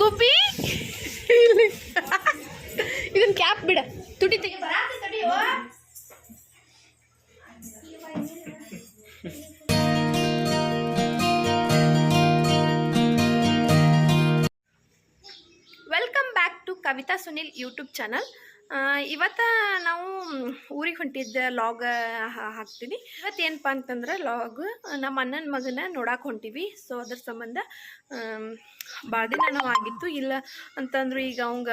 ಗುಬ್ಬಿ ಇದನ್ ಕ್ಯಾಪ್ ಬಿಡ ತುಟಿ ತೆಗಿ ಬರಾತಿ ತಡಿಯೋ welcome back to Kavita Sunil YouTube channel ಇವತ್ತು ನಾವು ಊರಿಗೆ ಹೊಂಟಿದ್ದ ಲಾಗ್ ಹಾಕ್ತೀವಿ. ಇವತ್ತು ಏನಪ್ಪ ಅಂತಂದ್ರೆ ಲಾಗ್ ನಮ್ಮ ಅಣ್ಣನ ಮಗನ ನೋಡಕ್ಕೆ ಹೊಂಟಿವಿ. ಸೊ ಅದ್ರ ಸಂಬಂಧ ಭಾಳ ದಿನ ಆಗಿತ್ತು. ಇಲ್ಲ ಅಂತಂದ್ರೆ ಈಗ ಅವಂಗ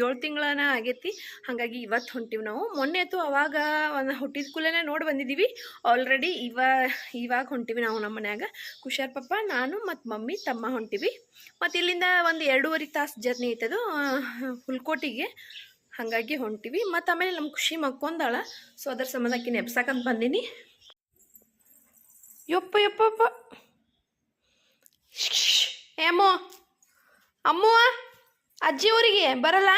ಏಳು ತಿಂಗಳನ ಆಗೈತಿ. ಹಾಗಾಗಿ ಇವತ್ತು ಹೊಂಟಿವಿ ನಾವು. ಮೊನ್ನೆ ಆಯ್ತು ಅವಾಗ ಒಂದು ಹುಟ್ಟಿದ ಕೂಲೇ ನೋಡಿ ಬಂದಿದ್ದೀವಿ ಆಲ್ರೆಡಿ ಇವ, ಇವಾಗ ಹೊಂಟಿವಿ ನಾವು ನಮ್ಮ ಮನ್ಯಾಗ. ಕುಶಾರ್ ಪಪ್ಪ ನಾನು ಮತ್ತು ಮಮ್ಮಿ, ತಮ್ಮ ಹೊಂಟಿವಿ. ಮತ್ತು ಇಲ್ಲಿಂದ ಒಂದು ಎರಡೂವರೆ ತಾಸು ಜರ್ನಿ ಐತದು ಹುಲ್ಕೋಟಿಗೆ. ಹಾಗಾಗಿ ಹೊಂಟಿವಿ. ಮತ್ತು ಆಮೇಲೆ ನಮ್ಮ ಖುಷಿ ಮಕ್ಕೊಂದಾಳ. ಸೊ ಅದ್ರ ಸಂಬಂಧ ಆಕಿ ನೆಪ್ಸಕ್ಕಂತ ಬಂದೀನಿ. ಯಪ್ಪ ಯಪ್ಪ ಯಪ್ಪ. ಏಮೋ ಅಮ್ಮ. ಅಜ್ಜಿ ಊರಿಗೆ ಬರಲ್ಲ?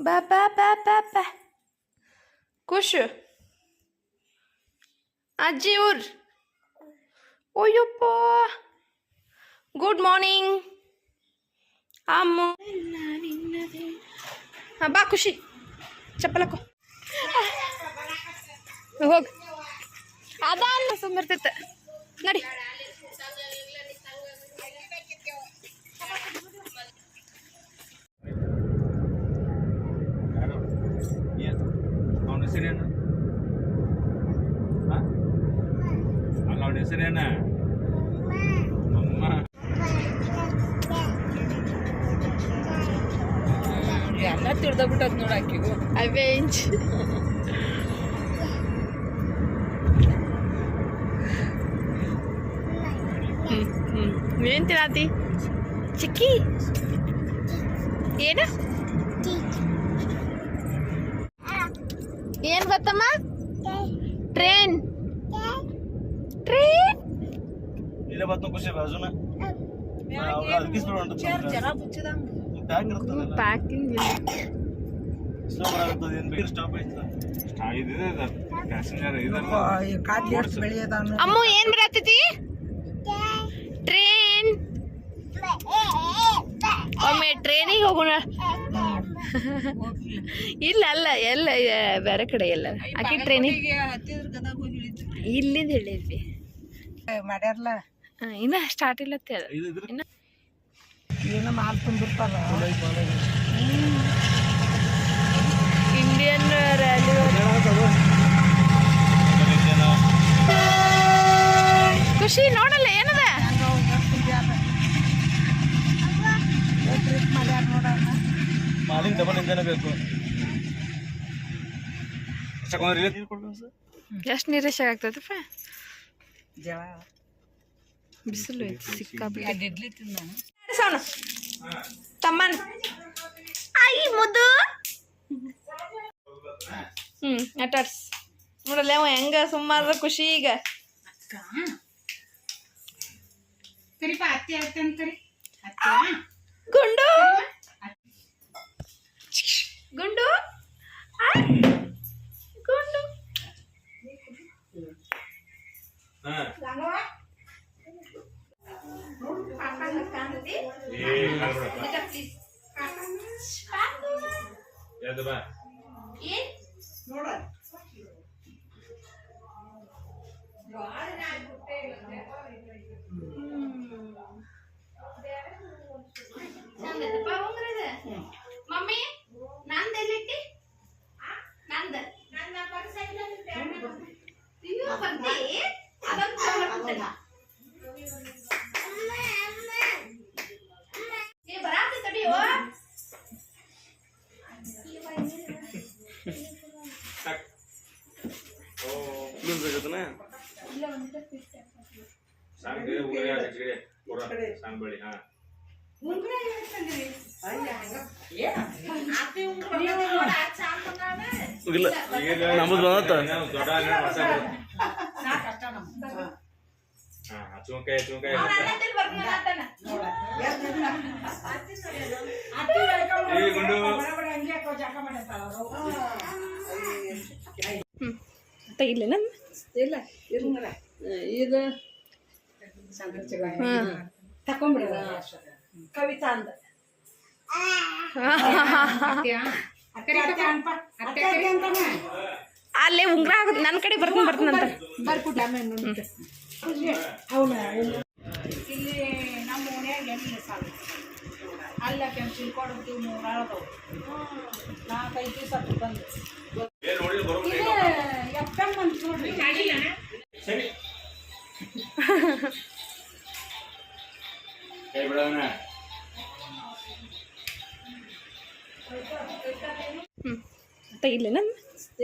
ಬಾ ಬಾ ಬಾ ಬಾ ಖುಷು. ಅಜ್ಜಿ ಊರ್. ಓಯ್ಯಪ್ಪ ಗುಡ್ ಮಾರ್ನಿಂಗ್ ಅಮ್ಮು. ಬಾ ಖುಷಿ. ಚಪ್ಪಲಕ್ಕೋ. ಹೋಗ. ಅದ ಸುಂಬರ್ತೈತೆ ನಡಿ. ಹೆಸರೇನು? ಹ? ಅಲ್ಲ ಅವನ ಹೆಸರೇನ? ತಿಳ್ದಬಿಟ್ಟದ್ ನೋಡ ಆಕಿಗೂ ಅವೆಂಜ್ ಏನ್ ತಿಳಾತಿ ಚಿಕ್ಕಿ. ಏನು? ಏನ್ ಗೊತ್ತಮ್ಮ? ಟ್ರೈನ್ ಟ್ರೈನ್ ಇಲ್ಲ ಬತ್ತು ಖುಷಿ ಬಾಜುನ ಜರ ಮುಚ್ಚದಂಗ. ಟ್ಯಾಂಕ್ ಇರ್ತದಲ್ಲ? ಪ್ಯಾಕಿಂಗ್ ಸ್ಲೋ ಬರಾಗುತ್ತದೆ ಏನು ಬೇರೆ ಸ್ಟಾಪ್ ಐತ ಇದಿದೆ ಪ್ಯಾಸೆಂಜರ್ ಇದಲ್ಲ. ಕಾಡ್ಲಿ ಎಷ್ಟು ಬೆಳೆಯದ ಅಮ್ಮ ಏನು ಬರತೈತಿ ಟ್ರೈನ್ ಒಮ್ಮೆ ಟ್ರೈನಿಗೆ ಹೋಗೋಣ. ಇಲ್ಲ ಅಲ್ಲ ಎಲ್ಲ ಬೇರೆ ಕಡೆ ಎಲ್ಲ. ಆಕೆ ಟ್ರೈನಿಗೆ ಇಲ್ಲಿಂದ ಹೇಳಿದ್ವಿ ಮಾಡ್ಯಾರಲ್ಲ ಹಾ, ಇನ್ನ ಸ್ಟಾರ್ಟ್ ಇಲ್ಲ ಅಂತ ಹೇಳ. ಏನೋ ಮಾಲ್ ತುಂಬಿರ್ತಾರ ಇಂಡಿಯನ್ ರ್ಯಾಲಿ ಖುಷಿ ನೋಡಲ್ಲ ಏನದ? ಮಾಡ್ಯಾರ ನೋಡಣ್ಣ ಮಾಲಿಂಗ್ ಡಬಲ್ ಇಂಜನ್ ಬೇಕು ತಗೊಂಡ್ರಿ ನೀರು ಎಷ್ಟು ನಿರೀಕ್ಷೆ ಆಗ್ತದಪ್ಪ ಜಳ. ಬಿಸಿಲು ಐತಿ ಸಿಕ್ಕಾಬಿಟ್ಟು ಇಡ್ಲಿ ತಿಂದ ಸೋನು ತಮ್ಮನ್. ಐ ಮುದ್ದು. ಹ್ಮ್ ಅಟಾಡ್ಸ್ ನೋಡಲ್ಲ ಅವ ಹೆಂಗ ಸುಮಾರು ಖುಷಿ ಈಗ. ಗುಂಡು. ಗುಂಡು. ಆ? ಗುಂಡು. ಯಾವ್ದು ಬಾ ಸಾಂಗ್ ಊರೇ ಆಚೆ ಪೂರ ಸಾಂಗ್ ಬಳಿ ಹಾ. ಇಲ್ಲ ನಮ್ದು ಬಂದತ್ತ ದೊಡ್ಡ ಹೊಸ ಹಾ ಚುಂಕಾಯಿ ಚುಂಕಾಯಿ. ಈ ಗುಂಡು. ತೆಗಿಲ್ಲ ನಮ್ಮ ಇಲ್ಲ ಇದು ತಕೊಂಬಿಡ ಕವಿತಾ ಅಂದ. ಅಲ್ಲೇ ಉಂಗ್ರ ಆಗುತ್ತೆ. ನನ್ನ ಕಡೆ ಬರ್ತೀನಿ ಬರ್ತೀನಿ ಅಂತ. ಬರ್ಬಿಟ್ಟು ಆಮೇಲೆ ನೋಡಿ ಅವನ ಇಲ್ಲಿ ನಮ್ಮ ಓಣ್ಯಾಗ ಎಣ್ಣೆ ಸಾಲ ಅಲ್ಲ ಕೆಂಚಿನ ನಾಲ್ಕೈದು ದಿವಸ ಬಂದು. ಇದು ಎಫ್ ಎಂ ಅಂತ ನೋಡ್ರಿ. ಕೈ ಬಿಡೋಣ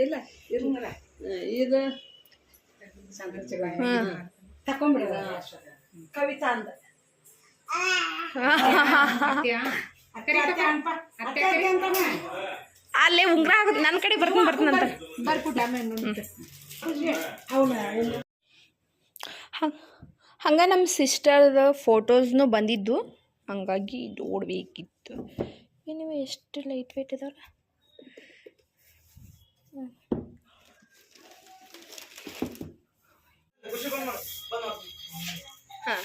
ಇಲ್ಲ ಇದು ಕವಿತಾ ಅಂದ ಅಲ್ಲೇ ಉಂಗ್ರ ಆಗುತ್ತೆ. ನನ್ನ ಕಡೆ ಬರ್ತೀನಿ ಬರ್ತೀನಂತ ಬರ್ಬಿಟ್ಟು ಆಮೇಲೆ ಹಂಗೆ ನಮ್ಮ ಸಿಸ್ಟರ್ದ ಫೋಟೋಸ್ನು ಬಂದಿದ್ದು. ಹಂಗಾಗಿ ನೋಡಬೇಕಿತ್ತು. ನೀವು ಎಷ್ಟು ಲೈಟ್ ವೇಟ್ ಇದಾವಲ್ಲ ಹಾಂ.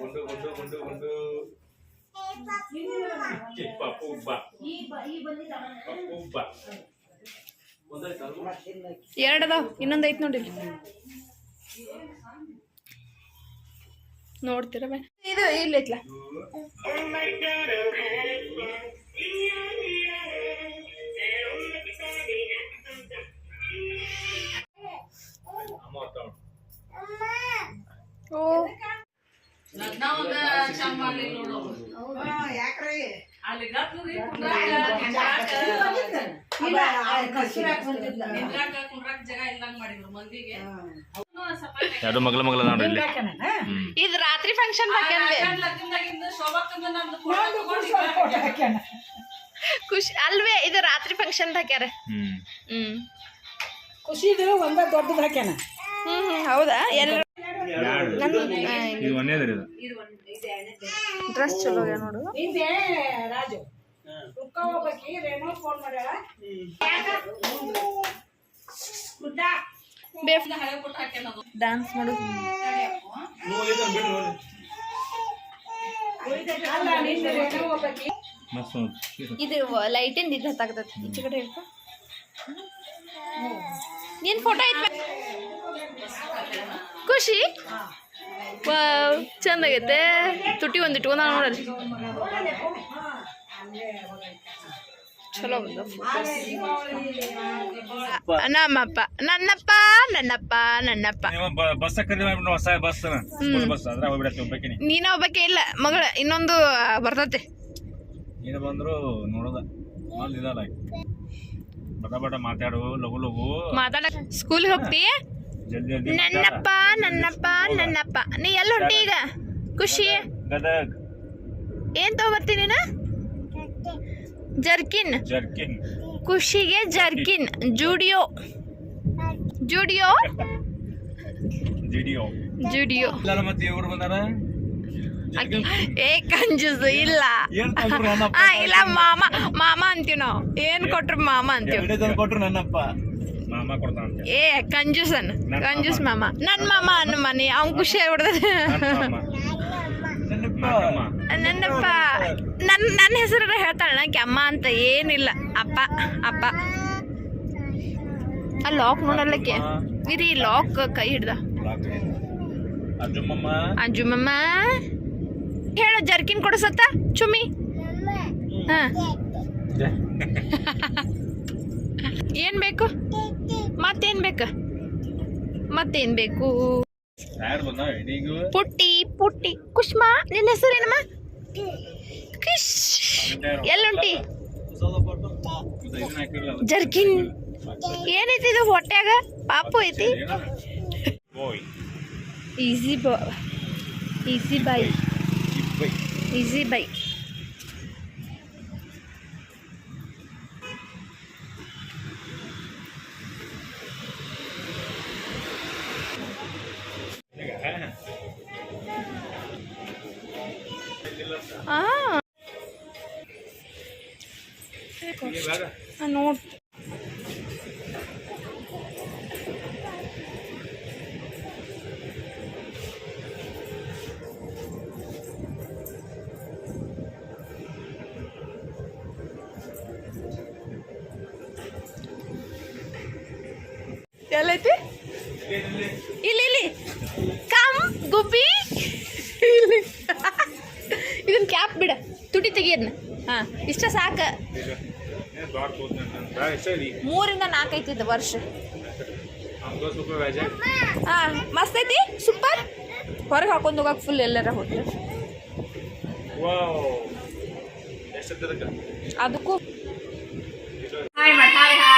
ಗುಂಡು ಗುಂಡು ಗುಂಡು ಗುಂಡು ಪಪ್ಪು ಬಾ ಪಪ್ಪು ಬಾ ಎರಡು ಅದಾವ ಇನ್ನೊಂದು ಐತೆ ನೋಡಿ ನೋಡ್ತೀರ ಇದು ಇಲ್ಲೈತ್ಲ ಜಾಗ ತಗೊಂಡು ಮಾಡಿದ್ರು ಯಾಕ್ರಿ ಎರಡು ಮಗಳ ಮಗಳ ನೋಡಿ ಇಲ್ಲಿ. ಇದು ರಾತ್ರಿ ಫಂಕ್ಷನ್ ಖುಷಿ ಅಲ್ವೇ ಇದು ರಾತ್ರಿ ಫಂಕ್ಷನ್ ಹಾಕ್ಯಾರ ಹ್ಮ್. ಖುಷಿ ಇದು ಒಂದ ದೊಡ್ಡದ ಹಾಕ್ಯಾನ. ಹ್ಮ್ ಹ್ಮ್ ಹೌದಾ? ಎಲ್ಲ ಇದು ಒಂದೇದ್ರಿ ಇದು. ಡ್ರೆಸ್ ಚಲೋ ನೋಡು. ರಾಜು. ರೇಣು ಫೋನ್ ಮಾಡ್ಯಾಳ. ಗುಡ್ಡ ಡ್ಯಾನ್ಸ್ ಮಾಡು. ಇದು ಲೈಟಿಂದ ಇದು ಹತ್ತಾಗ್ತದೆ ಈಚೆ ಕಡೆ ಹೇಳ್ಕೊ ನಿನ್ ಫೋಟೋ ಐತೆ ಖುಷಿ? ಚಂದಾಗೈತೆ ಚಂದ ಆಗೈತೆ. ತುಟಿ ಒಂದು ಇಟ್ಕೊಂಡ ನೋಡಲ್ಲಿ. ಚಲೋ ಬಂದ ನಮ್ಮಪ್ಪ ನನ್ನಪ್ಪ ನನ್ನಪ್ಪ ನನ್ನಪ್ಪ. ನೀನ ಒಬ್ಬಕ್ಕೆ ಇಲ್ಲ ಮಗಳ ಇನ್ನೊಂದು ಬರ್ತತೆ. ನೀನು ಬಂದ್ರು ನೋಡೋದ ಅಲ್ಲಿ ಇದಲ್ಲ ಬಟ ಬಟ ಮಾತಾಡು ಲಗು ಲಗು. ಮಾತಾಡಕ್ ಸ್ಕೂಲಿಗೆ ಹೋಗ್ತಿ? ಜಲ್ದಿ ಜಲ್ದಿ ನನ್ನಪ್ಪ ನನ್ನಪ್ಪ ನನ್ನಪ್ಪ. ನೀ ಎಲ್ಲ ಹೊಂಟಿ ಈಗ? ಖುಷಿ? ಏನ್ ತಗೊಬರ್ತೀನಿ ನೀನು? ಜರ್ಕಿನ್. ಜರ್ಕಿನ್. ಖುಷಿಗೆ jerkin. Zudio. Zudio. Zudio. Zudio. ಇಲ್ಲ ಮತ್ತೆ ಇವರು ಬಂದಾರ? ಏ ಕಂಜೂಸ್ ಇಲ್ಲ. ಆ ಇಲ್ಲ ಮಾಮ ಮಾಮ ಅಂತೀವ್ ನಾವು ಏನ್ ಕೊಟ್ರು ಮಾಮ ಅಂತೀವ್ ಕೊಟ್ರು ನನ್ನಪ್ಪ. ಏ ಕಂಜೂಸನ್. ಕಂಜೂಸ್ ಮಾಮ. ನನ್ ಮಾಮ ಅನ್ನು ಮನೆ. ಅವ್ನ್ ಖುಷಿ ಆಗ್ಬಿಡ್ತದೆ. ನನ್ನಪ್ಪ ನನ್ನ ನನ್ನ ಹೆಸರನ್ನ ಹೇಳ್ತಾಳೆ. ನನಗೆ ಅಮ್ಮ ಅಂತ ಏನಿಲ್ಲ. ಅಪ್ಪ ಅಪ್ಪ. ಆ ಲಾಕ್ ನೋಡಲ್ಲಕ್ಕೆ? ಇರಿ ಲಾಕ್ ಕೈ ಹಿಡ್ದ. ಅಂಜುಮಮ್ಮ ಹೇಳ ಜರ್ಕಿನ್ ಕೊಡಿಸತ್ತ ಚುಮ್ಮಿ. ಹಾ. ಏನ್ ಬೇಕು? ಮತ್ತೇನ್ ಬೇಕು? ಮತ್ತೇನ್ ಬೇಕು? ಪುಟ್ಟಿ ಪುಟ್ಟಿ. ಕುಷ್ಮಾ ನಿನ್ನ ಹೆಸರೇನಮ್ಮ? ಎಲ್ಲುಂಟಿ. ಜರ್ಕಿನ್. ಏನೈತಿ ಇದು ಹೊಟ್ಯಾಗ? ಪಾಪು ಐತಿ. ಈಸಿ ಬಾ ಈಸಿ ಬೈ ಈಸಿ ಬೈ ಎಲ್ಲೈತಿ? ಇಲ್ಲಿ ಇಲ್ಲಿ. ಕಮ್ ಗುಬ್ಬಿ. ಇಲ್ಲಿ. ಇದನ್ನ ಕ್ಯಾಪ್ ಬಿಡ. ತುಟಿ ತೆಗಿಯದ್ನ ಹಾಂ ಇಷ್ಟ ಸಾಕ. ಮೂರಿಂದ ನಾಲ್ಕು ಇದು ವರ್ಷ. ಹಾಂ ಮಸ್ತ್ ಐತಿ? ಸೂಪರ್ ಹೊರಗೆ ಹಾಕೊಂಡು ಹೋಗಕ್ಕೆ ಫುಲ್ ಎಲ್ಲರ ಎಷ್ಟು ಅದಕ್ಕೆ ಅದಕ್ಕೂ ಹಾಯ್ ಮಾಡ ಯಾ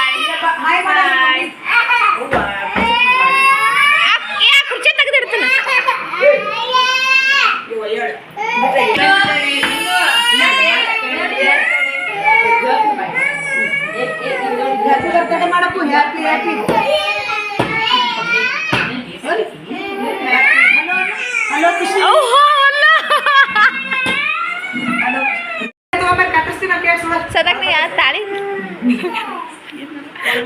ಕುರ್ಚಿ ತೆಗೆದಿಡ್ತಾನೆ ಬರ್ತಡೆ ಮಾಡಪ್ಪು ಹ್ಯಾಪಿ ಹ್ಯಾಪಿ ಹಲೋ ಖುಷಿ ತಗೊಂಬರ್ರಿ ಕತ್ತರಿಸ್ತೀನಿ ಅಂತ ಹೇಳಿ ಸುಳ್ಳು. ಸದಕ್ನಿ ಆ ತಾಳಿ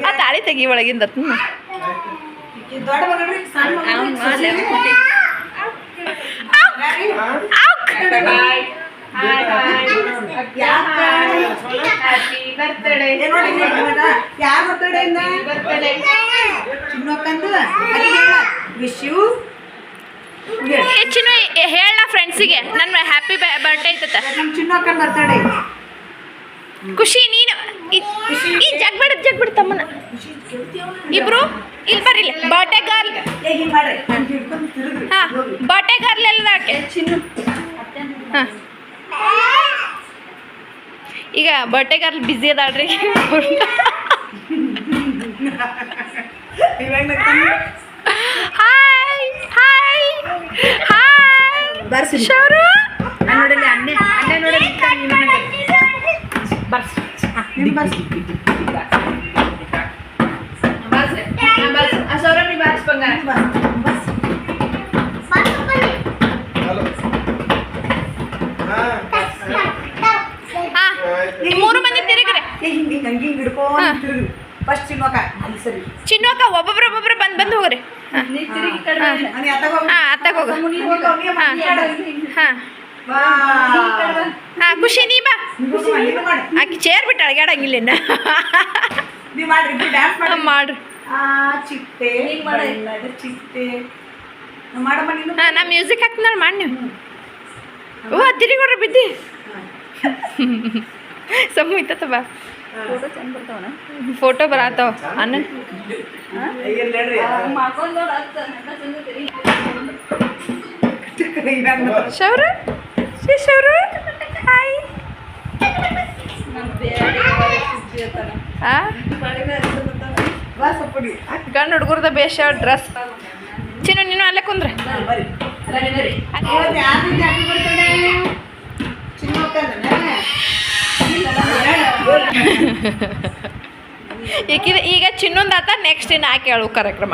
ಆ ತಾಳಿ ತೆಗಿ ಒಳಗಿಂದ ಬರ್ತಡೇ ಹೆಚ್ಚಿನ ಹೇಳ ಫ್ರೆಂಡ್ಸಿಗೆ ನನ್ನ ಹ್ಯಾಪಿ ಬರ್ಡೇ ಇತ್ತ ನಮ್ ಚಿನ್ನಕ್ಕನ್ ಬರ್ತಡೇ ಖುಷಿ ನೀನು ಈ ಜಗ್ಬಿಡ ಜಗ್ಬಿಡ ತಮ್ಮನ ಇಬ್ರು ಇಲ್ಲಿ ಹಿಡ್ಕೊಂಡು ತಿರುಗ್ರಿ ಹಾ ಬರ್ಡೇ ಗರ್ಲ್ ಎಲ್ಲ ಚಿನ್ನು ಈಗ ಬರ್ಡೇ ಗಾರ್ಲ್ ಬ್ಯುಸಿ ಅದಾಳ್ರಿ. ಹಾಯ್ ಹಾಯ್ ಹಾಯ್ ಬರ್ಸಿ ಶೌರು. ನೋಡಲಿ ಅಣ್ಣೆ ಅಣ್ಣೆ ನೋಡಲಿ ಬರ್ಸ್ ನಿಮ್ ಬರ್ಸ್ ಬರ್ಸ್ ಹಾ ಮೂರು ಮಂದಿ ತಿರುಗ್ರಿ ಏ ಹಿಂಗ್ ಹಿಂಗ್ ಹಂಗ್ ಹಿಂಗ್ ಹಿಡ್ಕೊಂಡು ಹಾ. ತಿರುಗ್ರಿ ಫಸ್ಟ್ ಚಿನ್ನಕ್ಕ ಅಲ್ಲಿ ಸರಿ ಚಿನ್ನೋಕ ಒಬ್ಬೊಬ್ರು ಒಬ್ಬೊಬ್ರು ಬಂದ್ ಬಂದು ಹೋಗ್ರಿ ಹಾ ಅನಿ ಅತ್ತಾಗ ಹೋಗು. ಹಾ ಅತ್ತಾಗ ಹೋಗು ನೀ ಹೋಗು, ನೀ ಹಾ ಮಾತಾಡು. ಹಾ ಬಾ. ಹಾ ಖುಷಿ ನೀ ಬಾ ನೀನು ಮಾಡು, ನೀನು ಮಾಡು. ಆಕಿ ಚೇರ್ ಬಿಟ್ಟು ಅಳಗಾಡಂಗಿಲ್ಲ ಮಾಡ್ರಿ ಚಿಟ್ಟೆ ಹಾ ನಾ ಮ್ಯೂಸಿಕ್ ಹಾಕ್ತಾಳ ಮಾಡಿ ನೀವು. ಓ ತಿರುಗಿ ಬಿದ್ದಿ. ಸಮೂ ಇತ್ತ ಬಾ. ಫೋಟೋ ಬರತ್ತಾವ ಅನ್ನ. ಶೌರು ಶ್ರೀ ಶೌರು ಹಾಯ್ ಆ ಬಾ ಸಪ್ಪಡಿ. ಗಂಡು ಹುಡುಗರ್ದ ಬೇಷ ಡ್ರೆಸ್. ಚಿನ್ನು ನೀನು ಅಲ್ಲೇ ಕುಂದ್ರೆ? ಈಗ ಈಗ ಚಿನ್ನೊಂದು ಆತ ನೆಕ್ಸ್ಟ್ ಇನ್ನು ಹಾಕಿ ಹೇಳು ಕಾರ್ಯಕ್ರಮ.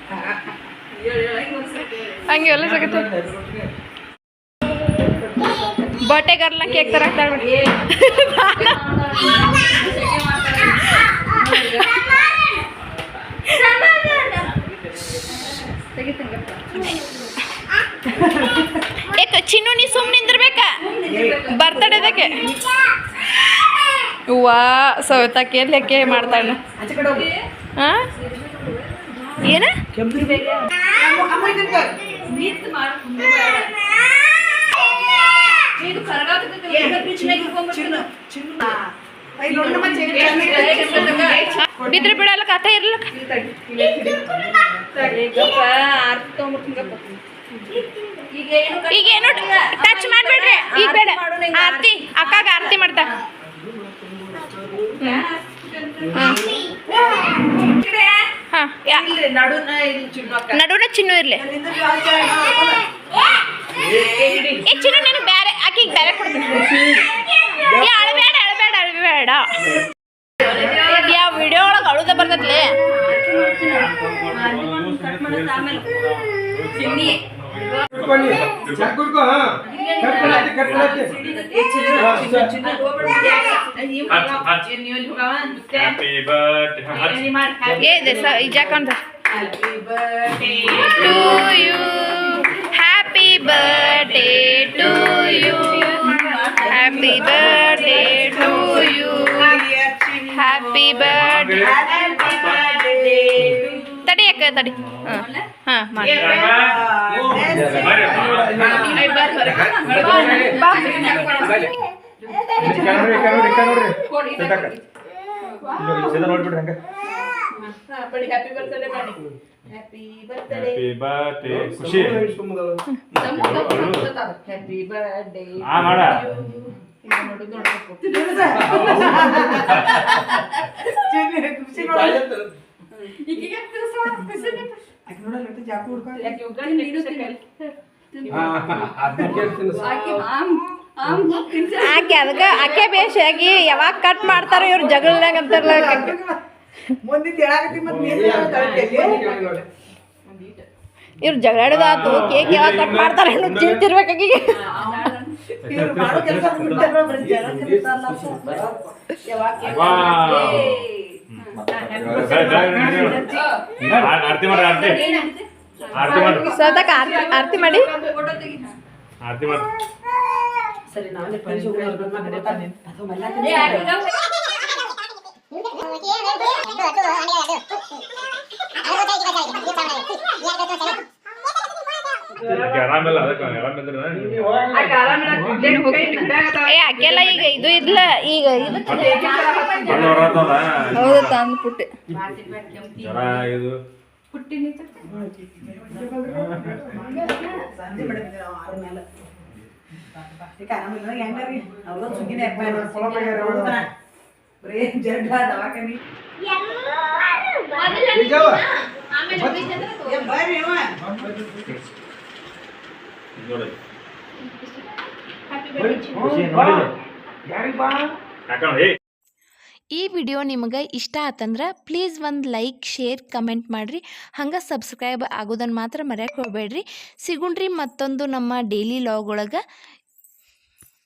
ಹಂಗೆ ಎಲ್ಲ ಸಿಗುತ್ತೆ. ಬರ್ಡೇ ಗರ್ಲ್ನ ಕೇಕ್ ತರ ಏಕ, ಚಿನ್ನು, ನೀ ಸುಮ್ಮನೆ ನಿಂದಿರ್ಬೇಕ? ಬರ್ತಡೇದಕ್ಕೆ ವಾ ಸೌತಾಕಿ ಕೇಳಿ ಅಕ್ಕೆ ಮಾಡ್ತಾಳೆ ಹಾಂ ಏನ? ಅಮ್ಮ ಅಮ್ಮ ಇದನ್ನ ತಗೋ. ಚಿನ್ನು ಚಿನ್ನು ಐ ನೋಡಿ ನಮ್ಮ ಚೇಂಜ್ ಬಿದ್ರೆ ಬಿಡಲ್ಲ ಕಥ ಇರ್ಲ ಈಗ ಏನು ಟಚ್ ಮಾಡ್ಬೇಡ್ರಿ ಈಗ ಬೇಡ ಆರ್ತಿ ಅಕ್ಕಾಗ ಆರ್ತಿ ಮಾಡ್ತಾ ಹಾಂ ಇಲ್ಲಿ ಚಿನ್ನು ಇರ್ಲಿ? ಏ ಚಿನ್ನು ನೀನು ಬೇರೆ ಆಕಿಗೆ ಬೇರೆ ಕೊಡ್ತೀನಿ ಅಳಬೇಡ ಅಳಬೇಡ ಅಳಬೇಡ. ಅಳಬೇಡ ಅಂತ ಬರ್ತೈತ್ಲೆ. ಹ್ಯಾಪಿ ಬರ್ತ್ಡೇ ಏ ದೆಸ ಇಜಾಕಂತ to you happy birthday to you happy birthday to you happy birthday ತಡಿ ಅಕ್ಕ ತಡಿ ಹಾಂ ಹಾಂ ಮಾಡಿ ಬಾ ನೋಡ್ಬಿಡ್ರಿ ಹಂಗ ಖುಷಿ ಆ ಮಾಡ ಆಕೆ ಅದಕ್ಕೆ ಆಕೆ ಬೇಷಾಗಿ ಯಾವಾಗ ಕಟ್ ಮಾಡ್ತಾರೋ ಇವ್ರು ಜಗಳನಾಗ ಅಂತಾರಲ್ಲ ಮುಂದಿನ ಹೇಳಾಕತ್ತಿ ಮತ್ತೆ. ಇವ್ರು ಜಗಳಾಡೋದಾತು ಕೇಕ್ ಯಾವಾಗ ಕಟ್ ಮಾಡ್ತಾರೆ ಅನ್ನೋದು ಚಿಂತಿರ್ಬೇಕಾಗಿ. ಯಾವಾಗ. ಆರತಿ ಮಾಡಿ ಆರತಿ ಮಾಡಿ ಸೌತಕ ಆರ್ತಿ ಮಾಡಿ ಆರತಿ ಮಾಡ್ರಿ ಸರಿ ನಾವೇ ಪರಿಚಯ ಏ ಆಕೆಲ್ಲ ಈಗ ಇದು ಇದ್ಲಾ ಈಗ ಇದು ಹೌದು ತಂದು ಹಬ್ಬ ಬರೀ ಜಡ್ಡ ದವಾಖಾನಿ. ನೋಡಿ. ಯಾರಿಗೆ ಬಾ? ಕಾಕಣ್ಣ ಏ ಈ ವಿಡಿಯೋ ನಿಮಗೆ ಇಷ್ಟ ಆತಂದ್ರೆ ಪ್ಲೀಸ್ ಒಂದು ಲೈಕ್ ಶೇರ್ ಕಮೆಂಟ್ ಮಾಡಿರಿ. ಹಂಗೆ ಸಬ್ಸ್ಕ್ರೈಬ್ ಆಗೋದನ್ನು ಮಾತ್ರ ಮರ್ಯಾಕೆ ಹೋಗಬೇಡ್ರಿ. ಸಿಗುಣ್ರಿ ಮತ್ತೊಂದು ನಮ್ಮ ಡೈಲಿ ಲಾಗ್ ಒಳಗೆ.